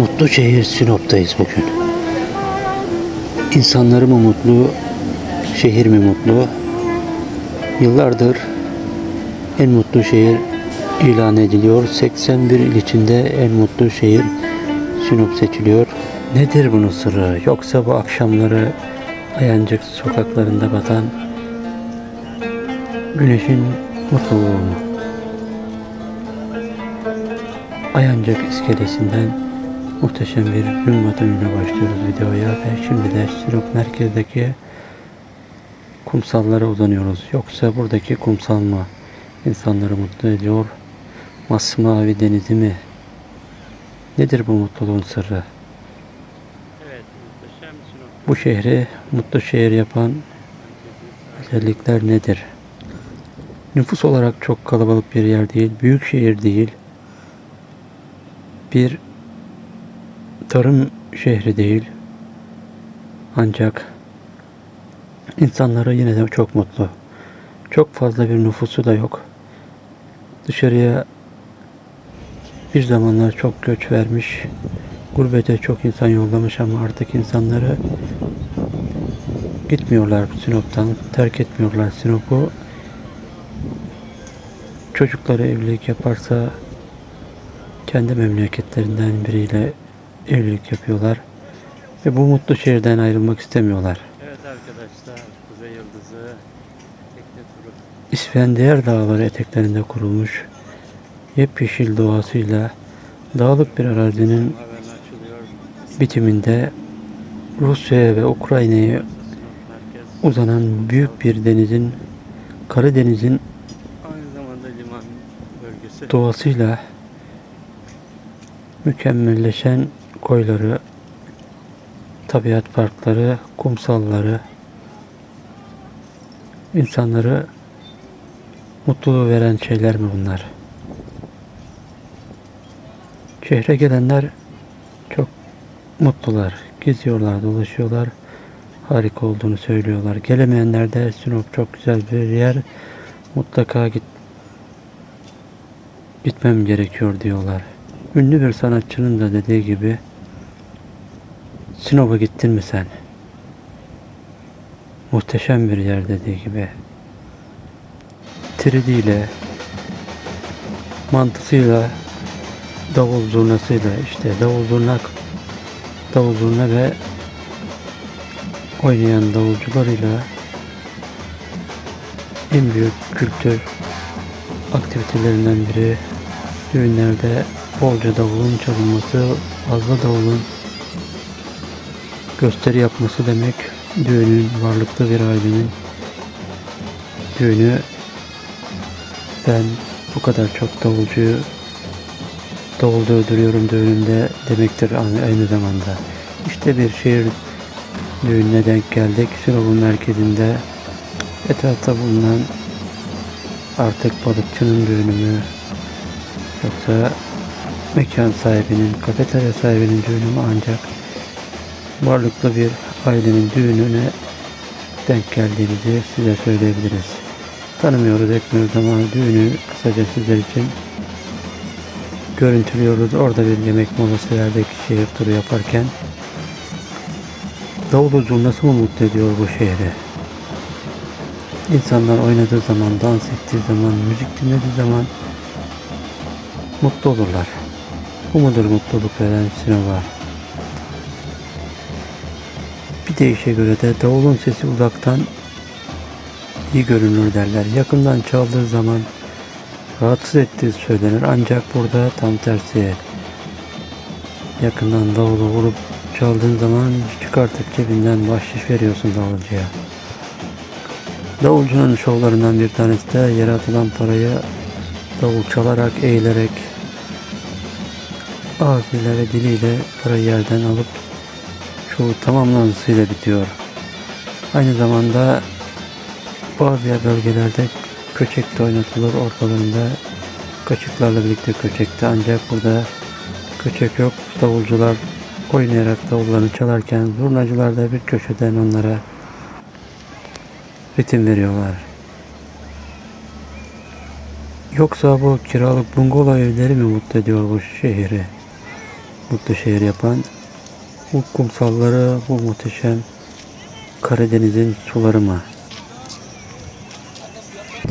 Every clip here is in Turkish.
Mutlu şehir Sinop'tayız bugün. İnsanları mı mutlu, şehir mi mutlu? Yıllardır en mutlu şehir ilan ediliyor. 81 il içinde en mutlu şehir Sinop seçiliyor. Nedir bunun sırrı? Yoksa bu akşamları Ayancık sokaklarında batan güneşin mutluluğu mu? Ayancık iskelesinden muhteşem bir gün batımıyla başlıyoruz videoya ve şimdi de Sinop merkezdeki kumsallara uzanıyoruz. Yoksa buradaki kumsal mı insanları mutlu ediyor? Masmavi denizi mi? Nedir bu mutluluğun sırrı? Evet. Bu şehri mutlu şehir yapan özellikler nedir? Nüfus olarak çok kalabalık bir yer değil, büyük şehir değil. Bir tarım şehri değil. Ancak insanları yine de çok mutlu. Çok fazla bir nüfusu da yok. Dışarıya bir zamanlar çok göç vermiş, gurbete çok insan yollamış ama artık insanları gitmiyorlar Sinop'tan, terk etmiyorlar Sinop'u. Çocukları evlilik yaparsa kendi memleketlerinden biriyle evlilik yapıyorlar. Ve bu mutlu şehirden ayrılmak istemiyorlar. Evet arkadaşlar, Kuzey Yıldızı tekne turu. İsfendiyar Dağları eteklerinde kurulmuş yepyeşil doğasıyla dağlık bir arazinin bitiminde Rusya'ya ve Ukrayna'ya uzanan büyük bir denizin Karadeniz'in Aynı zamanda liman bölgesi. doğasıyla mükemmelleşen koyları, tabiat parkları, kumsalları, insanları mutluluğu veren şeyler mi bunlar? Şehre gelenler çok mutlular. Geziyorlar, dolaşıyorlar. Harika olduğunu söylüyorlar. Gelemeyenler de Sinop çok güzel bir yer. Mutlaka git gitmem gerekiyor diyorlar. Ünlü bir sanatçının da dediği gibi Sinop'a gittin mi sen? Muhteşem bir yer dediği gibi. Tridiyle, mantısıyla, davul zurnasıyla işte davul zurna, davul zurna ve oynayan davulcularıyla en büyük kültür aktivitelerinden biri düğünlerde bolca davulun çalınması, fazla davulun gösteri yapması demek düğünün varlıklı bir ailenin düğünü ben bu kadar çok davulcuyu davul dövdürüyorum düğünümde demektir aynı zamanda. İşte bir şehir düğününe denk geldik. Sinop'un merkezinde etrafta bulunan artık balıkçının düğünü mü yoksa mekan sahibinin, kafeterya sahibinin düğünü mü ancak varlıklı bir ailenin düğününe denk geldiğimizi size söyleyebiliriz. Tanımıyoruz, etmiyoruz ama düğünü kısaca sizler için görüntülüyoruz. Orada bir yemek molası verdik şehir turu yaparken. Davulu zurnası mı mutlu ediyor bu şehri? İnsanlar oynadığı zaman, dans ettiği zaman, müzik dinlediği zaman mutlu olurlar. Bu mudur mutluluk veren Sinop'a? Deyişe göre de davulun sesi uzaktan iyi görünür derler. Yakından çaldığı zaman rahatsız ettiği söylenir. Ancak burada tam tersi. Yakından davulu vurup çaldığın zaman çıkartıp cebinden bahşiş veriyorsun davulcuya. Davulcunun şovlarından bir tanesi de yere atılan parayı davul çalarak, eğilerek ağzıyla ve diliyle parayı yerden alıp şovu tamamlamasıyla bitiyor. Aynı zamanda bazı bölgelerde köçek de oynatılır ortalarında kaşıklarla birlikte köçekte ancak burada köçek yok. Davulcular oynayarak davullarını çalarken zurnacılar da bir köşeden onlara ritim veriyorlar. Yoksa bu kiralık bungalov evleri mi mutlu ediyor bu şehri? mutlu şehir yapan bu kumsalları, bu muhteşem Karadeniz'in suları mı?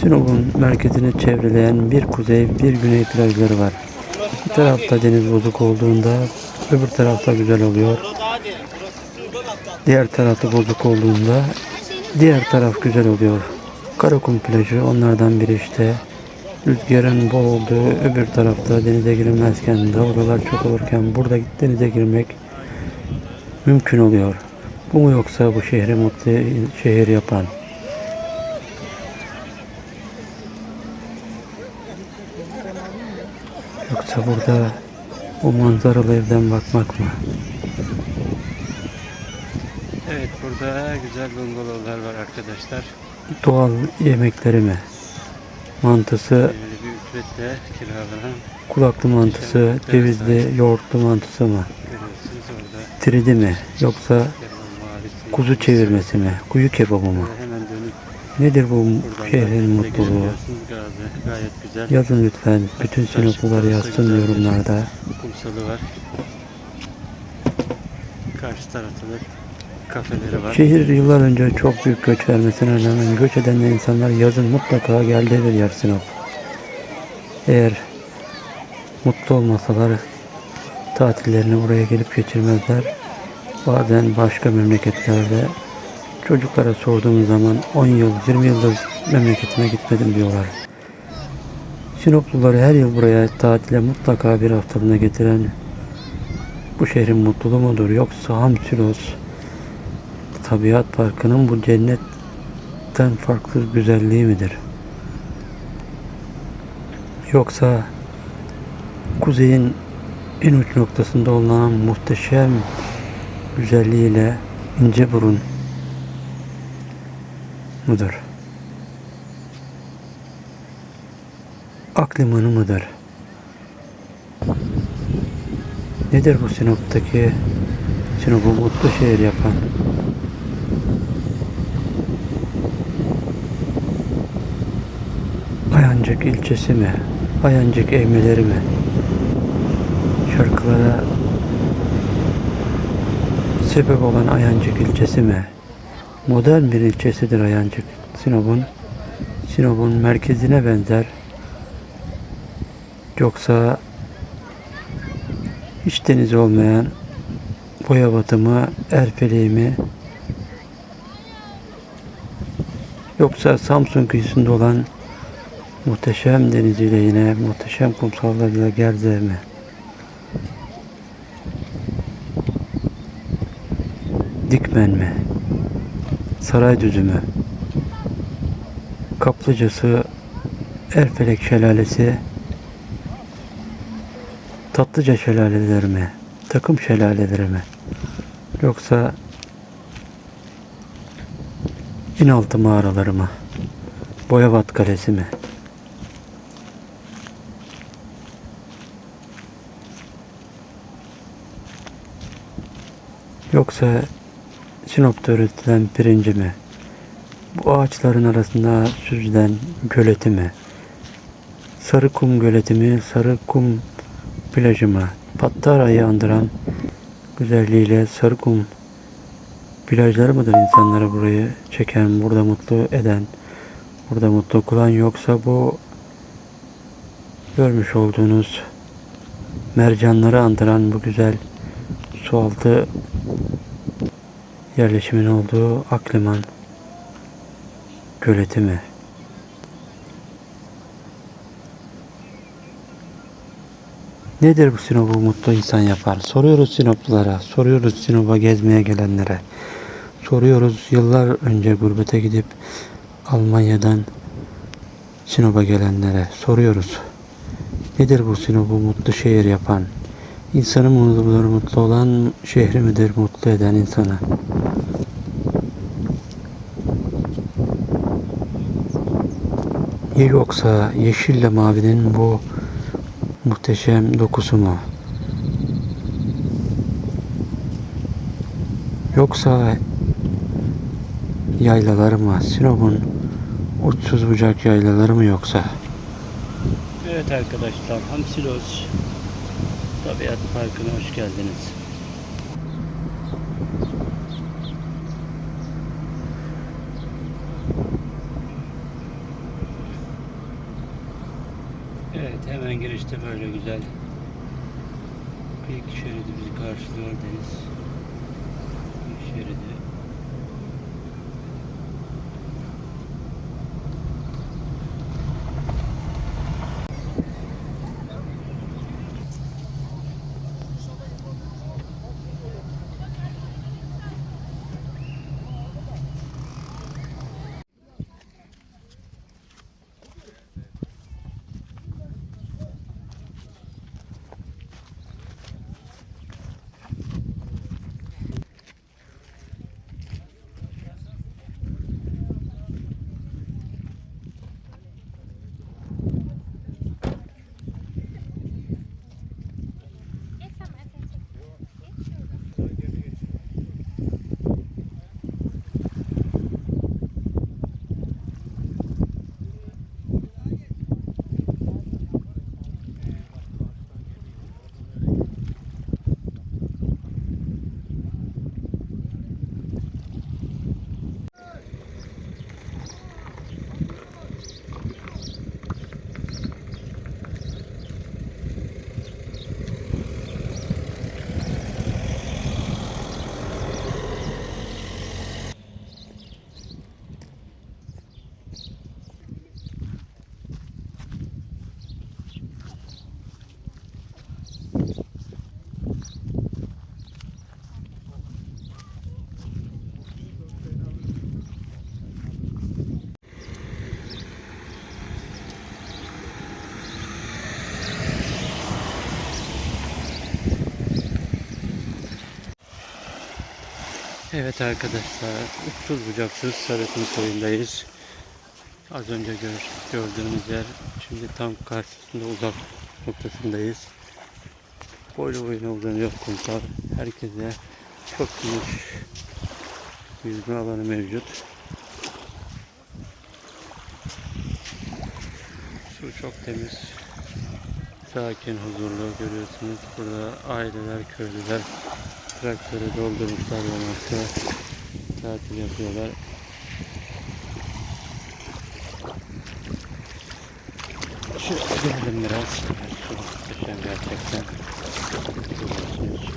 Sinop'un merkezini çevreleyen bir kuzey, bir güney plajları var. Bir tarafta deniz bozuk olduğunda öbür tarafta güzel oluyor. Diğer tarafta bozuk olduğunda diğer taraf güzel oluyor. Karakum plajı onlardan biri işte. Rüzgarın bol olduğu öbür tarafta denize girilmezken, dalgalar çok olurken burada denize girmek mümkün oluyor. Bu mu yoksa bu şehri mutlu şehir yapan? Yoksa burada o manzaralı evden bakmak mı? Evet burada güzel bungalovlar var arkadaşlar. Doğal yemekleri mi? Mantısı, Böyle bir ücretle kiralanan kulaklı mantısı, cevizli, yoğurtlu mantısı mı? görüyorsunuz Tridi mi? Yoksa kuzu çevirmesi mi? Kuyu kebabı mı? Nedir bu şehrin mutluluğu? Yazın lütfen. Bütün sinoplular yazsın yorumlarda. Karşı tarafta kafeleri var. Şehir yıllar önce çok büyük göç vermesine rağmen göç eden insanlar yazın mutlaka geldiği bir yer Sinop. Eğer mutlu olmasalar tatillerini buraya gelip geçirmezler. Bazen başka memleketlerde çocuklara sorduğumuz zaman 10 yıl, 20 yıldır memleketime gitmedim diyorlar. Sinopluları her yıl buraya tatile mutlaka bir haftalığına getiren bu şehrin mutluluğu mudur yoksa Hamsilos Tabiat Parkı'nın bu cennetten farklı güzelliği midir? Yoksa kuzeyin en uç noktasında olan muhteşem güzelliğiyle ince burun mudur? Aklimanı mıdır? Nedir bu Sinop'taki Sinop'u mutlu şehir yapan? Ayancık ilçesi mi? Ayancık evmeleri mi? Şarkılara sebep olan Ayancık ilçesi mi? Modern bir ilçesidir Ayancık. Sinop'un Sinop'un merkezine benzer. Yoksa hiç deniz olmayan Boyabatı mı, Erfeleği? Yoksa Samsun kıyısında olan muhteşem deniziyle yine muhteşem kumsallarıyla Gerze mi? Dikmen mi? Saraydüzü mü? Kaplıcası, Erfelek Şelalesi, Tatlıca şelaleleri mi? Takım şelaleleri mi? Yoksa İnaltı mağaraları mı? Boyabat Kalesi mi? Yoksa Sinop'ta üretilen pirinci mi? Bu ağaçların arasında süzülen göleti mi? Sarı kum göleti mi? Sarı kum plajı mı? Pattara'yı andıran güzelliğiyle sarı kum plajları mıdır insanları burayı çeken, burada mutlu eden, burada mutlu kılan yoksa bu görmüş olduğunuz mercanları andıran bu güzel sualtı yerleşimin olduğu Akliman göleti mi? Nedir bu Sinop'u mutlu insan yapar? Soruyoruz Sinoplulara, soruyoruz Sinop'a gezmeye gelenlere. Soruyoruz yıllar önce gurbete gidip Almanya'dan Sinop'a gelenlere soruyoruz. Nedir bu Sinop'u mutlu şehir yapan? İnsanı mutludur, mutlu olan şehri midir mutlu eden insanı? Yoksa yeşille mavinin bu muhteşem dokusu mu? Yoksa yaylaları mı? Sinop'un uçsuz bucak yaylaları mı yoksa? Evet arkadaşlar Hamsilos Tabiat Parkı'na hoş geldiniz. Evet girişte böyle güzel kıyık şeridi bizi karşılıyor deniz. Kıyık şeridi. Evet arkadaşlar, uçsuz bucaksız Sarıkın koyundayız. Az önce gör, gördüğünüz yer, şimdi tam karşısında uzak noktasındayız. Boylu boyuna uzanıyor kumsal. Herkese çok geniş yüzme alanı mevcut. Su çok temiz, sakin, huzurlu görüyorsunuz. Burada aileler, köylüler traktörü doldurmuşlar yamaçta tatil yapıyorlar. Şöyle gidelim biraz. Muhteşem gerçekten. Görüyorsunuz.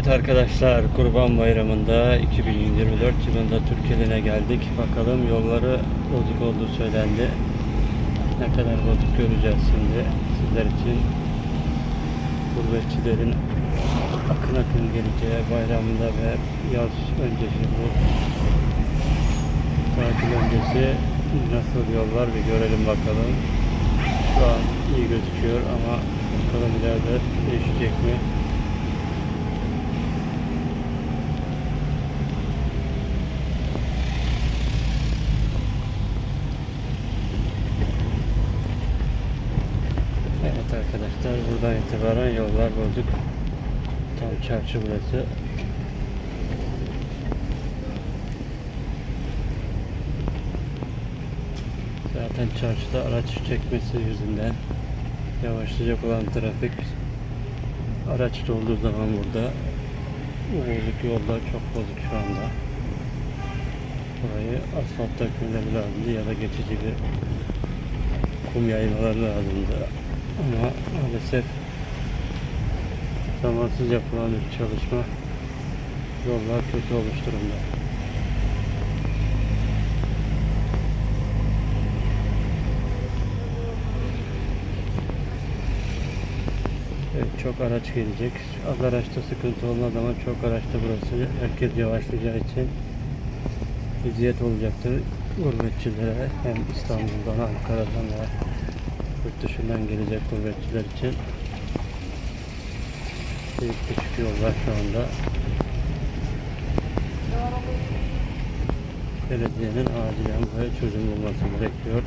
Evet arkadaşlar Kurban Bayramı'nda 2024 yılında Türkiye'ne geldik. Bakalım yolları bozuk olduğu söylendi. Ne kadar bozuk göreceğiz şimdi sizler için. Gurbetçilerin akın akın geleceği bayramında ve yaz öncesi bu tatil öncesi nasıl yollar bir görelim bakalım. Şu an iyi gözüküyor ama bakalım ileride değişecek mi? Evet arkadaşlar buradan itibaren yollar bozuk. Tam çarşı burası. Zaten çarşıda araç çekmesi yüzünden yavaşlayacak olan trafik araç olduğu zaman burada bu bozuk yollar çok bozuk şu anda. Burayı asfalt dökmeleri lazımdı ya da geçici bir kum yaymaları lazımdı. Ama maalesef zamansız yapılan bir çalışma yollar kötü olmuş durumda. Evet, çok araç gelecek. Az araçta sıkıntı olmaz ama çok araçta burası herkes yavaşlayacağı için eziyet olacaktır gurbetçilere hem İstanbul'dan, Ankara'dan ve yurt dışından gelecek gurbetçiler için büyük küçük yollar şu anda belediyenin acilen buraya çözüm bulması gerekiyor.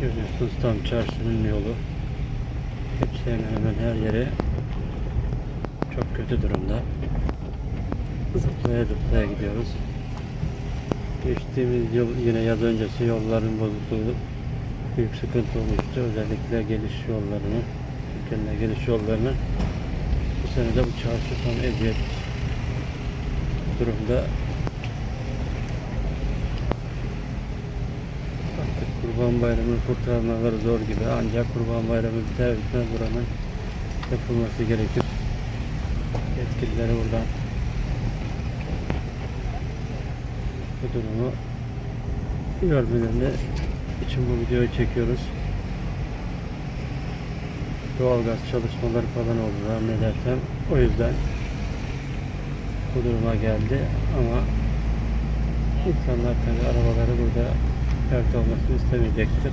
Görüyorsunuz tam çarşının yolu. Hepsi hemen hemen her yere çok kötü durumda. Zıplaya zıplaya gidiyoruz. Geçtiğimiz yıl yine yaz öncesi yolların bozukluğu büyük sıkıntı olmuştu. Özellikle geliş yollarını, Türkiye'nin geliş yollarını bu sene de bu çarşı tam eziyet durumda. Artık Kurban Bayramı'nı kurtarmaları zor gibi ancak Kurban Bayramı biter bitmez buranın yapılması gerekir. Yetkilileri buradan bu durumu görmelerini için bu videoyu çekiyoruz. Doğalgaz çalışmaları falan oldu zannedersem. O yüzden bu duruma geldi ama insanlar tabi arabaları burada pert olmasını istemeyecektir.